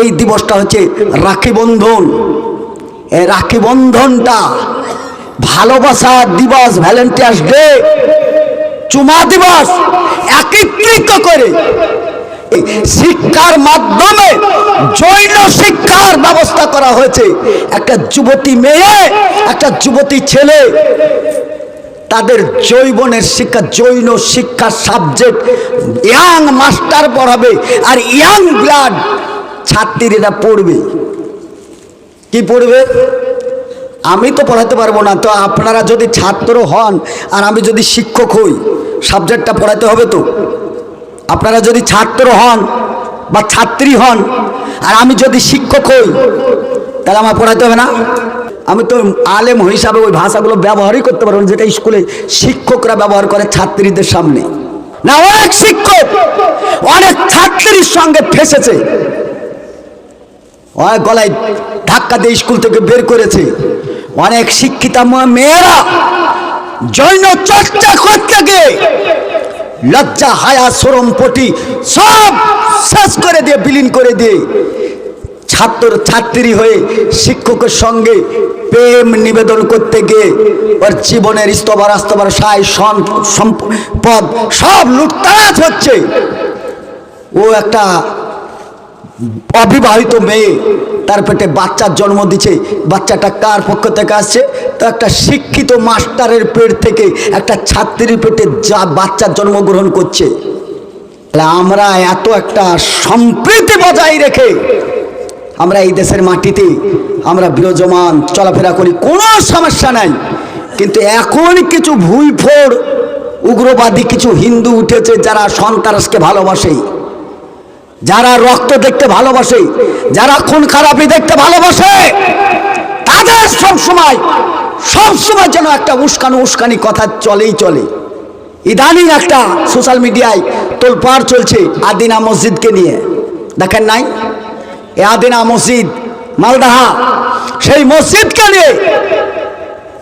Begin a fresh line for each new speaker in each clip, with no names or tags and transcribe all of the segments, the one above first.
এই দিবসটা হচ্ছে রাখি বন্ধন। এই রাখি বন্ধনটা ভালোবাসা দিবস, ভ্যালেন্টাইন্স ডে চুমা দিবস একত্রিত করে শিক্ষার মাধ্যমে জৈন শিক্ষার ব্যবস্থা করা হয়েছে। একটা যুবতী মেয়ে, একটা যুবতী ছেলে, তাদের জৈবনের শিক্ষা, জৈন শিক্ষার সাবজেক্ট ইয়াং মাস্টার পড়াবে আর ইয়াং ব্লাড ছাত্রীরা পড়বে। কি পড়বে? আমি তো পড়াতে পারব না তো আপনারা যদি ছাত্র হন আর আমি যদি শিক্ষক হই সাবজেক্টটা পড়াতে হবে তো? আপনারা যদি ছাত্র হন বা ছাত্রী হন আর আমি যদি শিক্ষক হই তাহলে আমার পড়াতে হবে না? আমি তো আলেম হিসাবে ওই ভাষাগুলো ব্যবহারই করতে পারব না, যেটা স্কুলে শিক্ষকরা ব্যবহার করে ছাত্রীদের সামনে। না অনেক শিক্ষক অনেক ছাত্রীর সঙ্গে ফেসেছে। অনেক গলায় ধাক্কা দিয়ে স্কুল থেকে বের করেছে। অনেক শিক্ষিতা মেয়েরা জৈন চর্চা করতে লজ্জা, হায়া সরম পটি সব শেষ করে দিয়ে, বিলীন করে দিয়ে ছাত্র, ছাত্রী হয়ে শিক্ষকের সঙ্গে প্রেম নিবেদন করতে গিয়ে ওর জীবনের স্তবার, আস্তবার সন- সম্পদ সব লুটতারাজ হচ্ছে। ও একটা অবিবাহিত মেয়ে, তার পেটে বাচ্চার জন্ম দিচ্ছে বাচ্চাটা কার পক্ষ থেকে আসছে? তো একটা শিক্ষিত মাস্টারের পেট থেকে একটা ছাত্রীর পেটে যা বাচ্চার জন্মগ্রহণ করছে। তাহলে আমরা এত একটা সম্প্রীতি বজায় রেখে আমরা এই দেশের মাটিতে আমরা বিরাজমান, চলাফেরা করি, কোনো সমস্যা নাই। কিন্তু এখন কিছু ভুইফোড় উগ্রবাদী কিছু হিন্দু উঠেছে যারা সন্ত্রাসকে ভালোবাসে। যারা রক্ত দেখতে ভালোবাসে, যারা খুন খারাপি দেখতে ভালোবাসে, তাদের সব সময় সব সময় যেন একটা উস্কানো উস্কানি কথা চলেই চলে। ইদানিং একটা সোশ্যাল মিডিয়ায় তোলপাড় চলছে আদিনা মসজিদকে নিয়ে। দেখেন নাই? এ আদিনা মসজিদ, মালদাহা, সেই মসজিদকে নিয়ে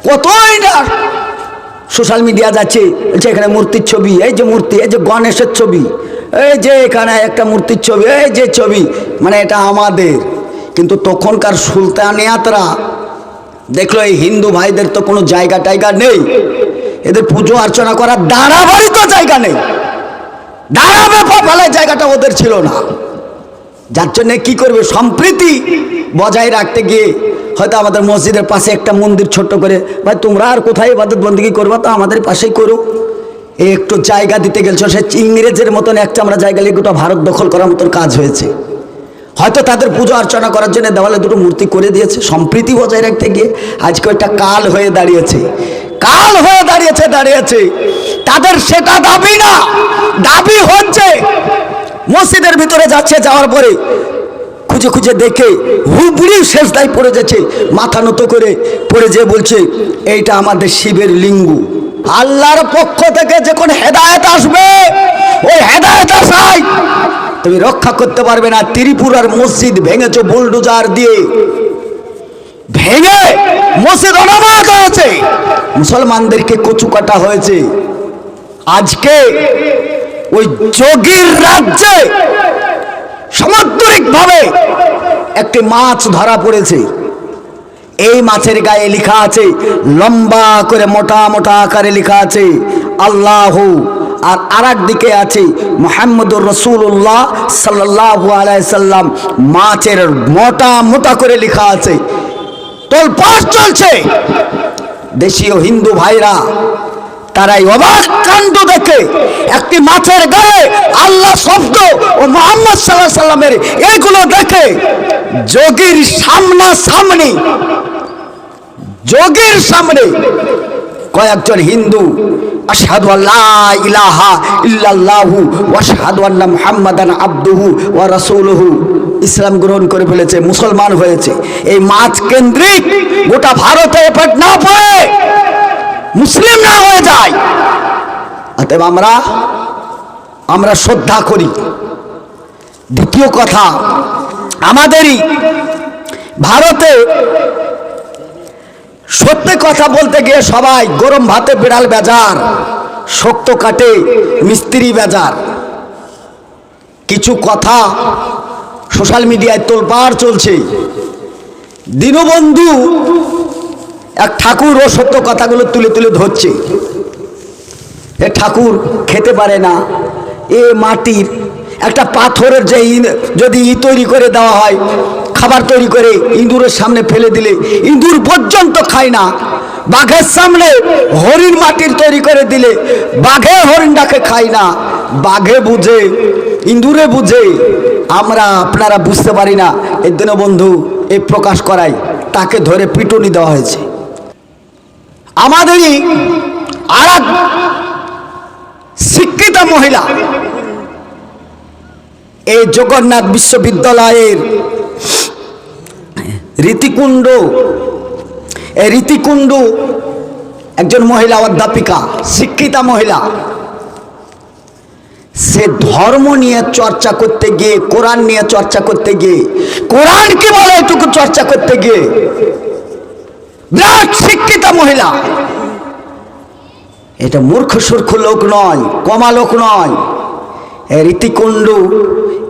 কতই না সোশ্যাল মিডিয়া যাচ্ছে এখানে মূর্তির ছবি, এই যে মূর্তি, এই যে গণেশের ছবি। এই যে এখানে একটা মূর্তির ছবি, এই যে ছবি মানে এটা আমাদের। কিন্তু তখনকার সুলতানিয়াতরা, দেখল এই হিন্দু ভাইদের তো কোনো জায়গা টাইগা নেই। এদের পুজো অর্চনা করার দাঁড়াবারই তো জায়গা নেই। দাঁড়াবে ফেলায় জায়গাটা ওদের ছিল না। যার জন্যে কি করবে? সম্প্রীতি বজায় রাখতে গিয়ে হয়তো আমাদের মসজিদের পাশে একটা মন্দির ছোট্ট করে, ভাই, তোমরা আর কোথায় ইবাদত বন্দিগি করবা? তো আমাদের পাশেই করো। একটু জায়গা দিতে গেছো সে ইংরেজের মতন একটা আমরা জায়গা নিয়ে গোটা ভারত দখল করার মতন কাজ হয়েছে। হয়তো তাদের পুজো অর্চনা করার জন্য দেওয়ালে দুটো মূর্তি করে দিয়েছে, সম্প্রীতি বজায় রাখতে গিয়ে আজকে একটা কাল হয়ে দাঁড়িয়েছে। কাল হয়ে দাঁড়িয়েছে দাঁড়িয়েছে। তাদের সেটা দাবি না, দাবি হচ্ছে, মসজিদের ভিতরে যাচ্ছে, যাওয়ার পরে খুঁজে খুঁজে দেখে হুবড়ি শেষ দায় পড়ে যাচ্ছে, মাথা নত করে পড়ে যে বলছে, এইটা আমাদের শিবের লিঙ্গু। আল্লাহর পক্ষ থেকে যখন হেদায়ত আসবে, ওই হেদায়ত আসাই তুমি রক্ষা করতে পারবে না। ত্রিপুরার মসজিদ ভেঙেছো বুলডোজার দিয়ে। ভেঙে মসজিদ অনাবাদ হয়েছে মুসলমানদেরকে কচু কাটা হয়েছে। আজকে ওই যোগীর রাজ্যে সামুদ্রিক ভাবে একটি মাছ ধরা পড়েছে। এই মাছের গায়ে লেখা আছে, লম্বা করে মোটা মোটা আকারে লেখা আছে, আল্লাহ। আর আর দিকে আছে, মোহাম্মদুর রসুল্লাহ সাল্লাহ আলাইসাল্লাম মাছের মোটা মোটা করে লেখা আছে। তোলপাড় চলছে। দেশীয় হিন্দু ভাইরা, তারাই অবাক কাণ্ড দেখে একটি মাছের গায়ে আল্লাহ শব্দ ও মোহাম্মদ সাল্লাহ সাল্লামের এগুলো দেখে, যোগীর সামনা সামনে যোগীর সামনে কয়েকজন হিন্দু ইলাহা ইল্লাল্লাহু ইসলাম গ্রহণ করে ফেলেছে, মুসলমান হয়েছে। এই মাছ কেন্দ্রিক গোটা ভারতে এফেক্ট না পড়ে, মুসলিম না হয়ে যায়। অতএব আমরা আমরা শ্রদ্ধা করি। দ্বিতীয় কথা, আমাদেরই ভারতে সত্যি কথা বলতে গিয়ে সবাই গরম ভাতে বিড়াল বেজার, শক্ত কাটে, মিস্ত্রি বেজার। কিছু কথা সোশ্যাল মিডিয়ায় তোলপাড় চলছে। দীনবন্ধু এক ঠাকুর ও সত্য কথাগুলো তুলে তুলে ধরছে। এ ঠাকুর খেতে পারে না। এ মাটির একটা পাথরের যে যদি ই তৈরি করে দেওয়া হয় খাবার তৈরি করে ইঁদুরের সামনে ফেলে দিলে ইঁদুর পর্যন্ত খায় না। বাঘের সামনে হরিণ মাটির তৈরি করে দিলে বাঘে হরিণটাকে খায় না। বাঘে বুঝে, ইঁদুরে বুঝে। আমরা, আপনারা বুঝতে পারি না। এর দিন বন্ধু এই প্রকাশ করায়, তাকে ধরে পিটুনি দেওয়া হয়েছে। আমাদেরই আর শিক্ষিতা মহিলা, এই জগন্নাথ বিশ্ববিদ্যালয়ের রীতিকুণ্ড এই রীতিকুণ্ড একজন মহিলা অধ্যাপিকা, শিক্ষিতা মহিলা। সে ধর্ম নিয়ে চর্চা করতে গিয়ে, কোরআন নিয়ে চর্চা করতে গিয়ে, কোরআন কি বলে এটুকু চর্চা করতে গিয়ে, বিরাট শিক্ষিতা মহিলা। এটা মূর্খ, সূর্খ লোক নয়, কমা লোক নয়। রীতিকুণ্ডু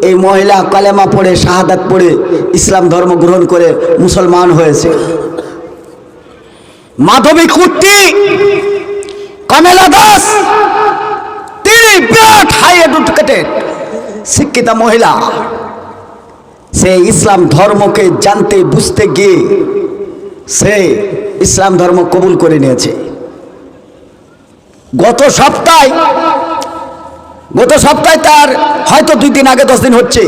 এই মহিলা কালেমা পড়ে, শাহাদাত পড়ে ইসলাম ধর্ম গ্রহণ করে মুসলমান হয়েছে। মাধবী কুর্তি, কমেলা দাস, তিনি হাই শিক্ষিতা মহিলা। সে ইসলাম ধর্মকে জানতে, বুঝতে গিয়ে সে ইসলাম ধর্ম কবুল করে নিয়েছে। গত সপ্তাহে গত সপ্তাহে তার হয়তো দুই দিন আগে, দশ দিন হচ্ছে।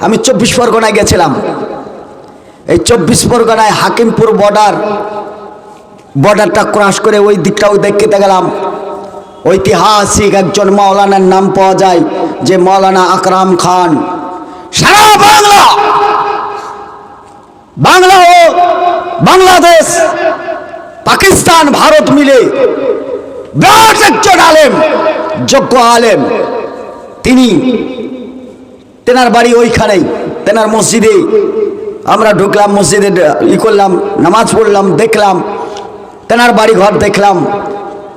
আমি চব্বিশ পরগনায় গেছিলাম। এই চব্বিশ পরগনায় হাকিমপুর বর্ডার বর্ডারটা ক্রস করে ওই দিকটাও দেখতে গেলাম। ঐতিহাসিক একজন মাওলানার নাম পাওয়া যায়, যে মাওলানা আকরাম খান। সারা বাংলা! বাংলা ও বাংলাদেশ, পাকিস্তান, ভারত মিলে বিরাট একজন আলেম। যোগ্য আলেম। তিনি তেনার বাড়ি ওইখানেই, তেনার মসজিদে। আমরা ঢুকলাম, মসজিদে ই করলাম, নামাজ পড়লাম, দেখলাম, তেনার বাড়ি ঘর দেখলাম।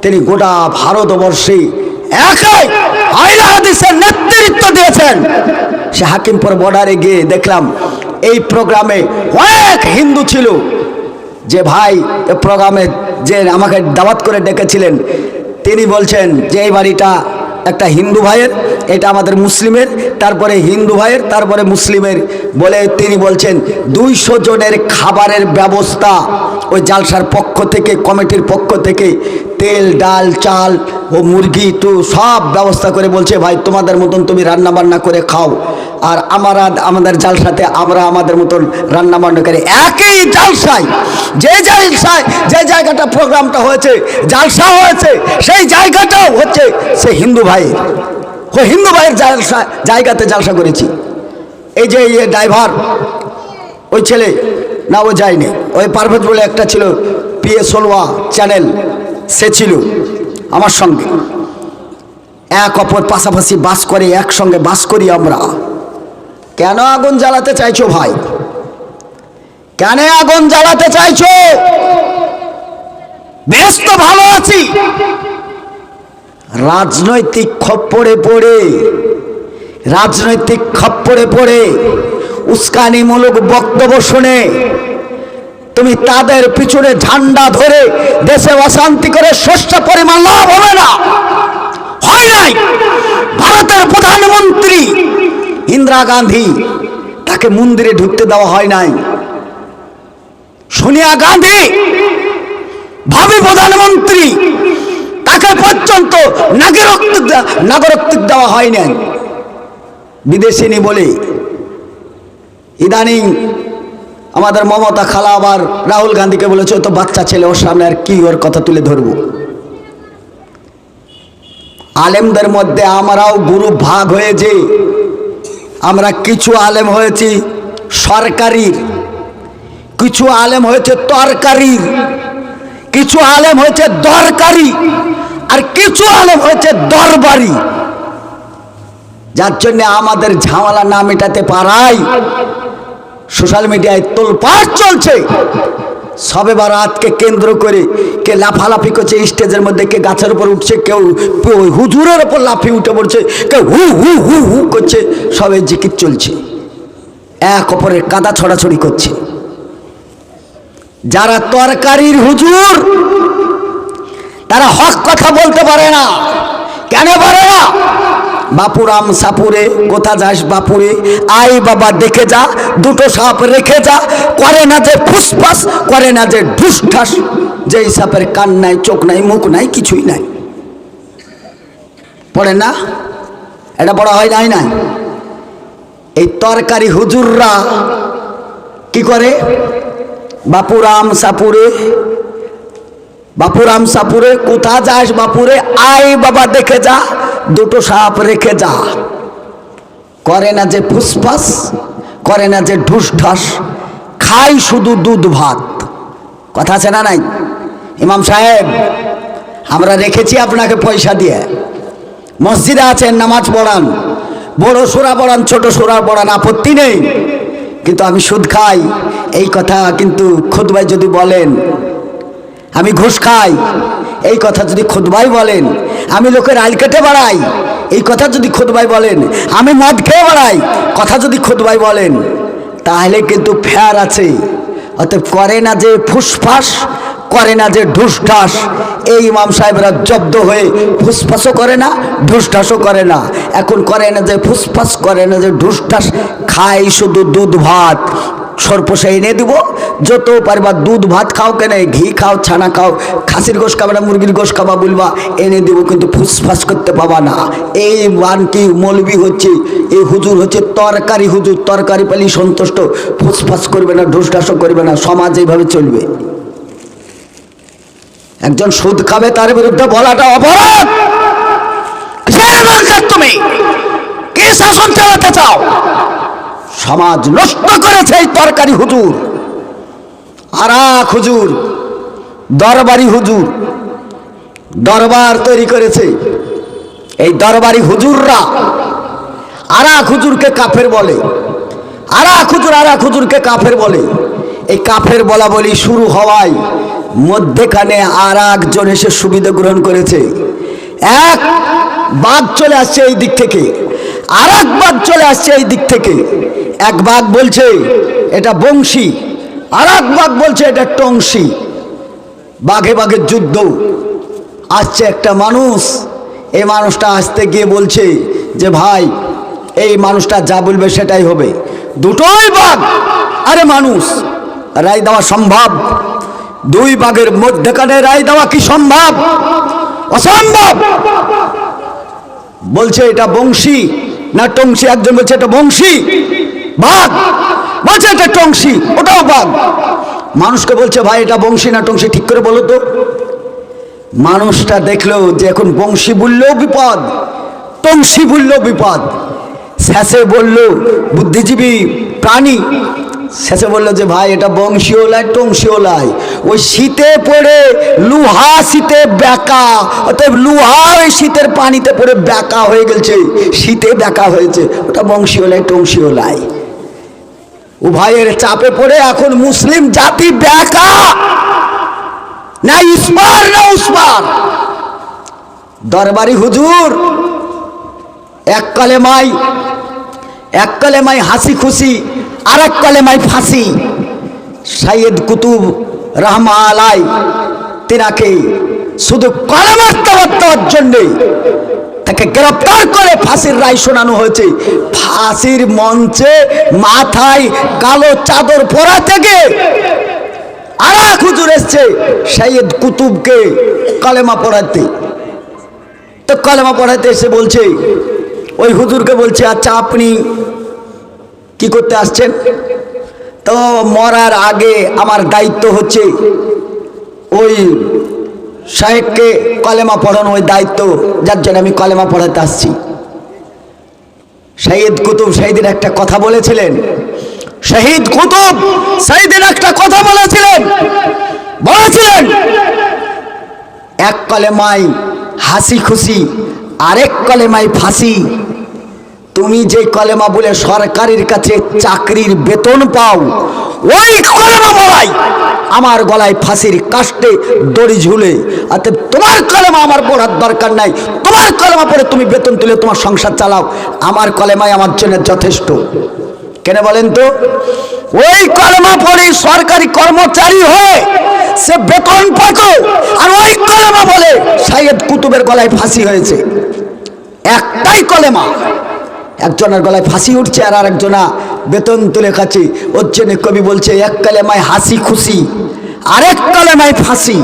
তিনি গোটা ভারতবর্ষে একাই আইলা হাদিসের নেতৃত্ব দিয়েছেন। সে হাকিমপুর বর্ডারে গিয়ে দেখলাম, এই প্রোগ্রামে অনেক হিন্দু ছিল। যে ভাই প্রোগ্রামে যে আমাকে দাওয়াত করে ডেকেছিলেন তিনি বলছেন যে এই বাড়িটা একটা হিন্দু ভাইয়ের, এটা আমাদের মুসলিমের, তারপরে হিন্দু ভাইয়ের, তারপরে মুসলিমের বলে তিনি বলছেন দুইশো জনের খাবারের ব্যবস্থা ওই জালসার পক্ষ থেকে, কমিটির পক্ষ থেকে তেল, ডাল, চাল ও মুরগি টু সব ব্যবস্থা করে বলছে, ভাই, তোমাদের মতন তুমি রান্না বান্না করে খাও। আর আমরা আমাদের জালসাতে আমরা আমাদের মতন রান্না বান্না করে। একই জালসায়, যে জালসায়, যে জায়গাটা প্রোগ্রামটা হয়েছে, জালসা হয়েছে, সেই জায়গাটাও হচ্ছে সে হিন্দু ভাই ও হিন্দু ভাইয়ের জালসা, জায়গাতে জালসা করেছি। এই যে ড্রাইভার, ওই ছেলে, না, ও যায়নি। ওই পারভেজ বলে একটা ছিল, পিএ সোলওয়া চ্যানেল। সে ছিল আমার সঙ্গে। এক অপর পাশাপাশি বাস করে, একসঙ্গে বাস করি আমরা। কেন আগুন জ্বালাতে চাইছো ভাই? কেন আগুন জ্বালাতে চাইছো? বেশ তো ভালো আছি। রাজনৈতিক খপ্পরে পড়ে, রাজনৈতিক খপ্পরে পড়ে, উস্কানিমূলক বক্তব্য শুনে তুমি তাদের পিছনে ঝান্ডা ধরে দেশে অশান্তি করে ষষ্ঠ পরিমাণ লাভ হবে না। হয় নাই? ভারতের প্রধানমন্ত্রী ইন্দিরা গান্ধী, তাকে মন্দিরে ঢুকতে দেওয়া হয় নাই। সোনিয়া গান্ধী, ভাবি প্রধানমন্ত্রী, তাকে পর্যন্ত নাগরিক নাগরিক দেওয়া হয় নাই। বিদেশিনী বলে, ইদানিং আমাদের মমতা খালা আবার রাহুল গান্ধীকে বলেছে তো বাচ্চা ছেলে, ওর সামনে আর কি ওর কথা তুলে ধরবো? আলেমদের মধ্যে আমরাও গুরু ভাগ হয়েছে, আমরা কিছু আলেম হয়েছি সরকারির কিছু আলেম হয়েছে তরকারির কিছু আলেম হয়েছে দরকারি, আর কিছু আলেম হয়েছে দরবারি। যার জন্য আমাদের ঝামেলা না মেটাতে পারাই সোশ্যাল মিডিয়ায় তোলপাড় চলছে। সবে বারাতকে কেন্দ্র করে কে লাফালাফি করছে, স্টেজের মধ্যে কে গাছের উপর উঠছে, কেউ হুজুরের ওপর লাফিয়ে উঠে পড়ছে, কেউ হু হু হু হু করছে, সবে জিকির চলছে। এক অপরের কাদা ছড়াছড়ি করছে। যারা তরকারির হুজুর, তারা হক কথা বলতে পারে না। কেন পারে না? বাপুরাম সাপুরে, কোথা যাস বাপুরে? আই বাবা, দেখে যা, দুটো সাপ রেখে যা। করে না যে ফুসফাস, করে না যে ঢুসঠাস যেই সাপের কান নাই, চোখ নাই, মুখ নাই, কিছুই নাই। পড়ে না? এটা বড় হয় নাই না? এই তরকারি হুজুররা কি করে? বাপুরাম সাপুরে বাপুরাম সাপুরে, কোথা যাস বাপুরে? আই বাবা, দেখে যা। দুটো সাপ রেখে যা। করে না যে ফুসফাস, করে না যে ঢুস ঢাস খাই শুধু দুধ ভাত। কথা আছে না নাই? ইমাম সাহেব, আমরা রেখেছি আপনাকে পয়সা দিয়ে। মসজিদে আছেন, নামাজ পড়ান। বড় সুরা পড়ান, ছোট সুরা পড়ান, আপত্তি নেই। কিন্তু আমি সুদ খাই। এই কথা কিন্তু খুদবাই যদি বলেন, আমি ঘুষ খাই। এই কথা যদি খুদবাই বলেন, আমি লোকের আইল কেটে বাড়াই। এই কথা যদি খুদবাই বলেন, আমি মদ খেয়ে বাড়াই। কথা যদি খুদবাই বলেন, তাহলে কিন্তু ফেয়ার আছে। অতএব করে না যে ফুসফাস, করে না যে ঢুসঢাস। এই ইমাম সাহেবরা জব্দ হয়ে ফুসফাসও করে না, ঢুসঢাসও করে না। এখন করে না যে ফুসফাস, করে না যে ঢুসঢাস, খায় শুধু দুধ ভাত। সর্পসে এনে দিব। যত পারবা দুধ, ভাত খাও কেন, ঘি খাও, ছানা খাও, খাসির গোশ খাবা না, মুরগির গোশ খাবা বলবা, এনে দিব কিন্তু ফুসফাস করতে পাবা না। এই বানটি মলবি হচ্ছে, এই হুজুর হচ্ছে তরকারি হুজুর, তরকারি পেলি সন্তুষ্ট, ফুসফাস করবে না, ঢুসঢাসও করবে না, সমাজ এইভাবে চলবে। একজন সুদ খাবে, তার বিরুদ্ধে বলাটা অপরাধ! তুমি? কে শাসন চালাতে চাও? সমাজ নষ্ট করেছে এই তরকারি হুজুর। আর এক হুজুর, দরবারি হুজুর, দরবার তৈরি করেছে। এই দরবারি হুজুররা আর এক হুজুরকে কাফের বলে। আর এক হুজুর আর এক হুজুরকে কাফের বলে। এই কাফের বলা বলি শুরু হওয়ায় মধ্যেখানে আর একজন এসে সুবিধা গ্রহণ করেছে। এক বাঘ চলে আসছে এই দিক থেকে। আর এক বাঘ চলে আসছে এই দিক থেকে। এক বাঘ বলছে এটা বংশী আর এক বাঘ বলছে এটা টংশী। বাঘে বাঘে যুদ্ধ, আসছে একটা মানুষ। এই মানুষটা আসতে গিয়ে বলছে যে, ভাই, এই মানুষটা যা বলবে সেটাই হবে। দুটোই বাঘ আরে মানুষ, রায় দেওয়া সম্ভব। দুই বাঘের মধ্যেখানে রায় দেওয়া কি সম্ভব? অসম্ভব! বলছে এটা বংশী না টংসি একজন বলছে, এটা বংশী। বাঘ! বলছে, এটা টংশী, ওটাও বাঘ। মানুষকে বলছে, ভাই, এটা বংশী না টংসি ঠিক করে বলো তো। মানুষটা দেখল যে এখন বংশী বললেও বিপদ, টংশী বললেও বিপদ। শেষে বলল, বুদ্ধিজীবী প্রাণী শেষে বলল যে, ভাই, এটা টংশীয় লাই ওই শীতে পড়ে লুহা শীতে ব্যাকা, অতএব লুহা ওই শীতের পানিতে পড়ে ব্যাকা হয়ে গেছে, শীতে ব্যাকা হয়েছে। ওটা বংশীয় লাই টংশীয় লাই উভয়ের চাপে পড়ে এখন মুসলিম জাতি ব্যাকা। না ইসমার, না উসমার দরবারি হুজুর, এক কালেমাই এক কালেমাই হাসি খুশি আর এক কালেমাই ফাঁসি। সাইয়েদ কুতুব রহমা আলাই তিনাকে শুধু কলেমার দেওয়ার জন্যে তাকে গ্রেপ্তার করে ফাঁসির রায় শোনানো হয়েছে। ফাঁসির মঞ্চে মাথায় কালো চাদর পরা থেকে আর এক হুজুর এসছে সৈয়দ কুতুবকে কালেমা পড়াতে। তো কালেমা পড়াতে এসে বলছে, ওই হুজুরকে বলছে আচ্ছা আপনি কি করতে আসছেন? তো মরার আগে আমার দায়িত্ব হচ্ছে ওই সাহেবকে কলেমা পড়ানো, ওই দায়িত্ব, যার জন্য আমি কলেমা পড়াতে আসছি। শহীদ কুতুব শহীদের একটা কথা বলেছিলেন। শহীদ কুতুব শহীদের একটা কথা বলেছিলেন। বলেছিলেন, এক কলেমাই হাসি খুশি, আরেক কলেমাই ফাঁসি তুমি যে কলেমা বলে সরকারের কাছে চাকরির বেতন পাও, ওই কলেমা বলাই আমার গলায় ফাঁসির কাষ্টে দড়ি ঝুলে। অতএব তোমার কলেমা আমার পড়ার দরকার নাই। তোমার কলেমা পড়ে তুমি বেতন তুলে তোমার সংসার চালাও। আমার কলেমাই আমার জন্য যথেষ্ট। কেন বলেন তো? ওই কলেমা পড়ে সরকারি কর্মচারী হয়ে সে বেতন পেত আর ওই কলেমা বলে সাইয়েদ কুতুবের গলায় ফাঁসি হয়েছে। একটাই কলেমা একজনের গলায় ফাঁসি উঠছে আর আরেকজনা বেতন তুলে খাচ্ছে। ওর জন্য কবি বলছে, এক কালেমায় হাসি খুশি, আরেক কালেমায় ফাঁসি।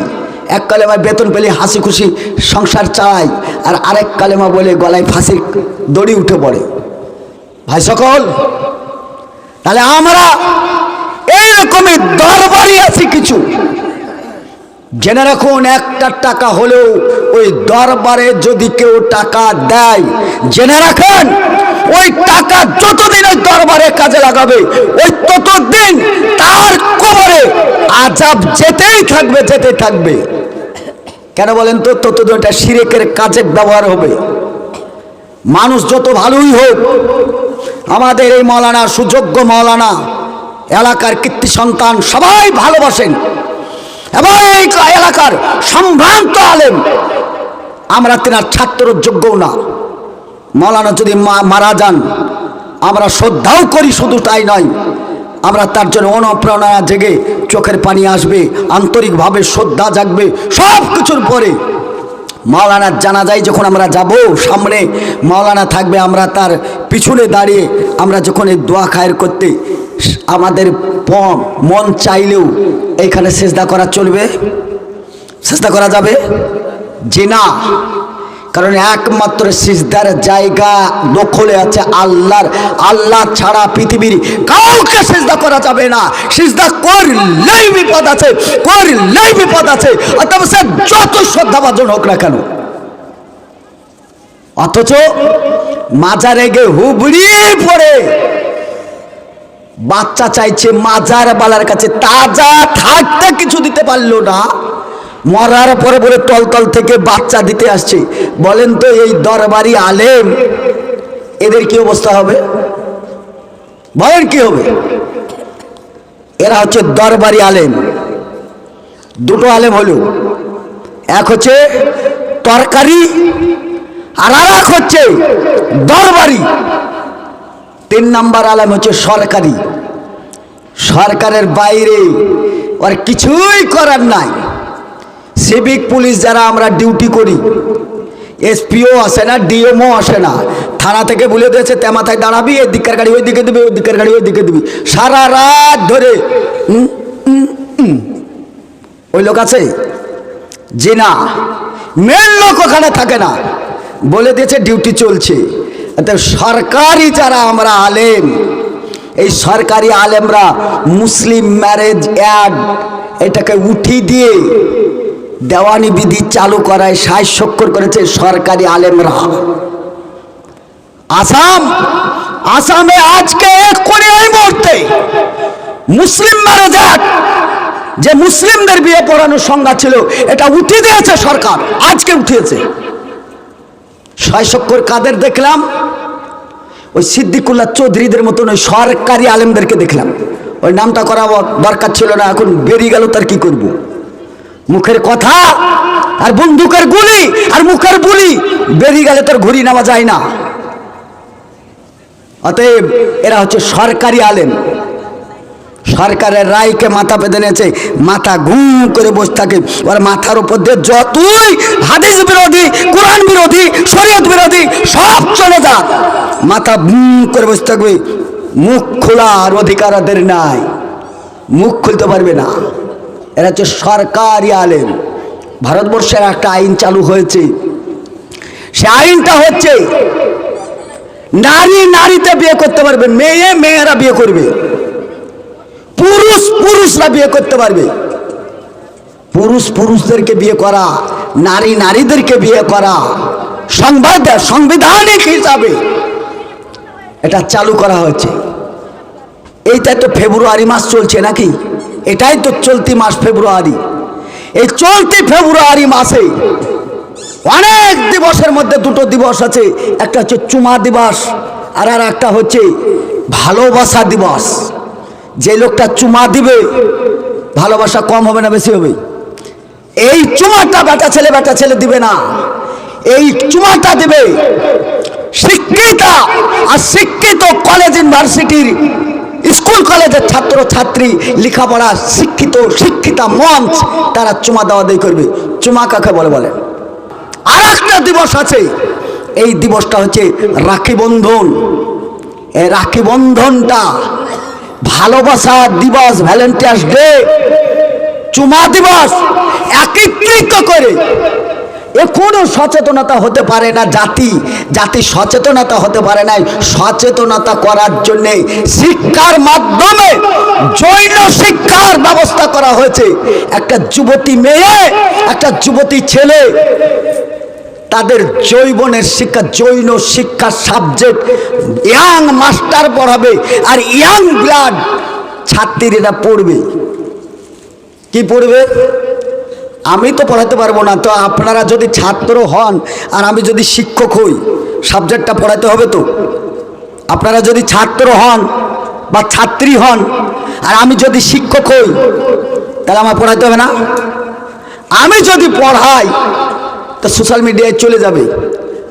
এক কালেমায় বেতন পেলে হাসি খুশি, সংসার চালায়, আর আরেক কালেমা বলে গলায় ফাঁসির দড়ি উঠে পড়ে। ভাই সকল, তাহলে আমরা এইরকমই দরবারই আছি কিছু। জেনে রাখুন, একটা টাকা হলেও ওই দরবারে যদি কেউ টাকা দেয়, জেনে রাখেন, ওই টাকা যতদিন ওই দরবারে কাজে লাগাবে, ওই ততদিন তার কবরে আজাব যেতেই থাকবে যেতেই থাকবে। কেন বলেন তো? ততদিন এটা সিরেকের কাজে ব্যবহার হবে। মানুষ যত ভালোই হোক, আমাদের এই মৌলানা, সুযোগ্য মৌলানা, এলাকার কীর্তি সন্তান সবাই ভালোবাসেন। এবং এই এলাকার সম্ভ্রান্ত আলেম, আমরা তেনার ছাত্র যোগ্যও না। মৌলানা যদি মারা যান, আমরা শ্রদ্ধাও করি, শুধু তাই নয়, আমরা তার জন্য অনুপ্রেরণা জেগে চোখের পানি আসবে, আন্তরিকভাবে শ্রদ্ধা জাগবে সব কিছুর পরে মাওলানার জানাজায় যখন আমরা যাব, সামনে মাওলানা থাকবে, আমরা তার পিছনে দাঁড়িয়ে আমরা যখন এই দোয়া খায়ের করতে, আমাদের মন চাইলেও এইখানে সেজদা করা চলবে? চেষ্টা করা যাবে? যে না কারণ একমাত্র সিজদার জায়গা দখলে আছে আল্লাহর। আল্লাহ ছাড়া পৃথিবীর কাউকে সিজদা করা যাবে না। সিজদা করলেই বিপদ আছে, করলেই বিপদ আছে। অথবা সে যত শ্রদ্ধাভাজন হোক না কেন। অথচ মাজারে গিয়ে হুবড়িয়ে পড়ে। বাচ্চা চাইছে মাজার বালার কাছে, তাজা থাকতে কিছু দিতে পারল না। মরার পরে পরে তলতল থেকে বাচ্চা দিতে আসছে। বলেন তো এই দরবারি আলেম, এদের কি অবস্থা হবে? বলেন কি হবে? এরা হচ্ছে দরবারি আলেম। দুটো আলেম হলো। এক হচ্ছে তরকারি আর আর এক হচ্ছে দরবারি। তিন নাম্বার আলেম হচ্ছে সরকারি। সরকারের বাইরে ওর কিছুই করার নাই। সিভিক পুলিশ যারা আমরা ডিউটি করি এসপিও আসে না ডিএমও আসে না। থানা থেকে বলে দিয়েছে, তে মাথায় দাঁড়াবি, এই দিকের গাড়ি ওই দিকে দিবি, ওই দিকের গাড়ি ওই দিকে দিবি। সারা রাত ধরে। ওই লোক আছে? যে না। মেন লোক ওখানে থাকে না। বলে দিয়েছে ডিউটি চলছে। সরকারি যারা আমরা আলেম, এই সরকারি আলেমরা মুসলিম ম্যারেজ অ্যাড এটাকে উঠিয়ে দিয়ে দেওয়ানি বিধি চালু করায় সাহায্যকর করেছে সরকারি আলেমরা। আসাম, আসামে আজকে এক করে এই মুহূর্তে মুসলিম ম্যারেজ অ্যাক্ট যে মুসলিমদের বিয়ে পড়ানোর সংজ্ঞা ছিল, এটা উঠিয়ে দিয়েছে সরকার, আজকে উঠিয়েছে। ছয়শক্কর কাদের দেখলাম? ওই সিদ্দিকুল্লাহ চৌধুরীদের মতন ওই সরকারি আলেমদেরকে দেখলাম। ওই নামটা করা দরকার ছিল না, এখন বেরিয়ে গেল, তার কি করব। মুখের কথা আর বন্দুকের গুলি আর মুখের বুলি। বেরিয়ে গেলে তোর ঘুরি নেওয়া যায় না। অতএব এরা হচ্ছে সরকারি আলেম। সরকারের রায়কে মাথা পেতে নিয়েছে। মাথা ঘুম করে বসে থাকে। ওর মাথার উপর দিয়ে যতই হাদিস বিরোধী, কোরআন বিরোধী, শরীয়ত বিরোধী, সব চলে যাক। মাথা ঘুম করে বসে থাকবে। মুখ খোলার অধিকার ওদের নাই। মুখ খুলতে পারবে না। এরা হচ্ছে সরকারি আলেম। ভারতবর্ষের একটা আইন চালু হয়েছে। সে আইনটা হচ্ছে, নারী নারীতে বিয়ে করতে পারবে, মেয়ে মেয়েরা বিয়ে করবে। পুরুষ পুরুষরা বিয়ে করতে পারবে। পুরুষ পুরুষদেরকে বিয়ে করা, নারী নারীদেরকে বিয়ে করা, সংবাদ, সাংবিধানিক হিসাবে এটা চালু করা হয়েছে। এইটা তো ফেব্রুয়ারি মাস চলছে নাকি? এটাই তো চলতি মাস ফেব্রুয়ারি। এই চলতি ফেব্রুয়ারি মাসে অনেক দিবসের মধ্যে দুটো দিবস আছে। একটা হচ্ছে চুমা দিবস, আর আর একটা হচ্ছে ভালোবাসা দিবস। যে লোকটা চুমা দিবে, ভালোবাসা কম হবে না বেশি হবে? এই চুমাটা বেটা ছেলে বেটা ছেলে দিবে না। এই চুমাটা দিবে শিক্ষিতা, আর শিক্ষিত কলেজ ইউনিভার্সিটির স্কুল কলেজের ছাত্র, ছাত্রী, লেখাপড়া, শিক্ষিত, শিক্ষিতা, মঞ্চ, তারা চুমা দেওয়া দেই করবে। চুমা কাকে বলে বলে আর একটা দিবস আছে। এই দিবসটা হচ্ছে রাখি বন্ধন। এই রাখি বন্ধনটা ভালোবাসার দিবস, ভ্যালেন্টাইন্স ডে। চুমা দিবস একত্রিত করে এখনও সচেতনতা হতে পারে না জাতি। জাতি সচেতনতা হতে পারে না সচেতনতা করার জন্যে শিক্ষার মাধ্যমে জৈন শিক্ষার ব্যবস্থা করা হয়েছে। একটা যুবতী মেয়ে, একটা যুবতী ছেলে, তাদের জৈবনের শিক্ষা, জৈন শিক্ষার সাবজেক্ট ইয়াং মাস্টার পড়াবে আর ইয়াং ব্লাড ছাত্রীরা পড়বে। কি পড়বে? আমি তো পড়াতে পারব না, তো আপনারা যদি ছাত্র হন আর আমি যদি শিক্ষক হই সাবজেক্টটা পড়াতে হবে তো? আপনারা যদি ছাত্র হন বা ছাত্রী হন আর আমি যদি শিক্ষক হই, তাহলে আমার পড়াতে হবে না? আমি যদি পড়াই, তা সোশ্যাল মিডিয়ায় চলে যাবে।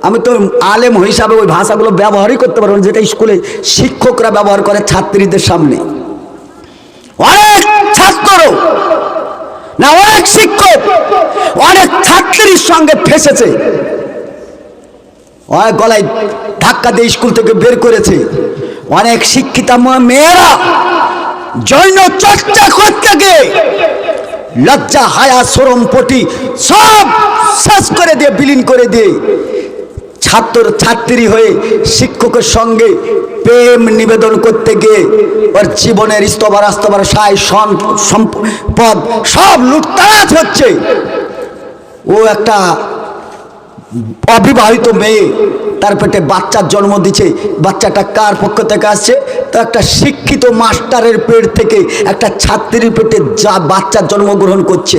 আমি তো আলেম হিসাবে ওই ভাষাগুলো ব্যবহারই করতে পারব যেটা স্কুলে শিক্ষকরা ব্যবহার করে ছাত্রীদের সামনে। অনেক ছাত্র না, অনেক শিক্ষক, অনেক ছাত্রীর সঙ্গে ফেসেছে। অনেক গলায় ধাক্কা দিয়ে স্কুল থেকে বের করেছে। অনেক শিক্ষিতা মেয়েরা জৈন চর্চা করতে গিয়ে লজ্জা, হায়া সরম পটি সব শেষ করে দিয়ে, বিলীন করে দিয়ে ছাত্র, ছাত্রী হয়ে শিক্ষকের সঙ্গে প্রেম নিবেদন করতে গিয়ে ওর জীবনের স্তবার আস্তবার, সায় সম্পদ সব লুটতারাজ হচ্ছে। ও একটা অবিবাহিত মেয়ে, তার পেটে বাচ্চার জন্ম দিচ্ছে। বাচ্চাটা কার পক্ষ থেকে আসছে? তো একটা শিক্ষিত মাস্টারের পেট থেকে একটা ছাত্রীর পেটে যা বাচ্চার জন্মগ্রহণ করছে।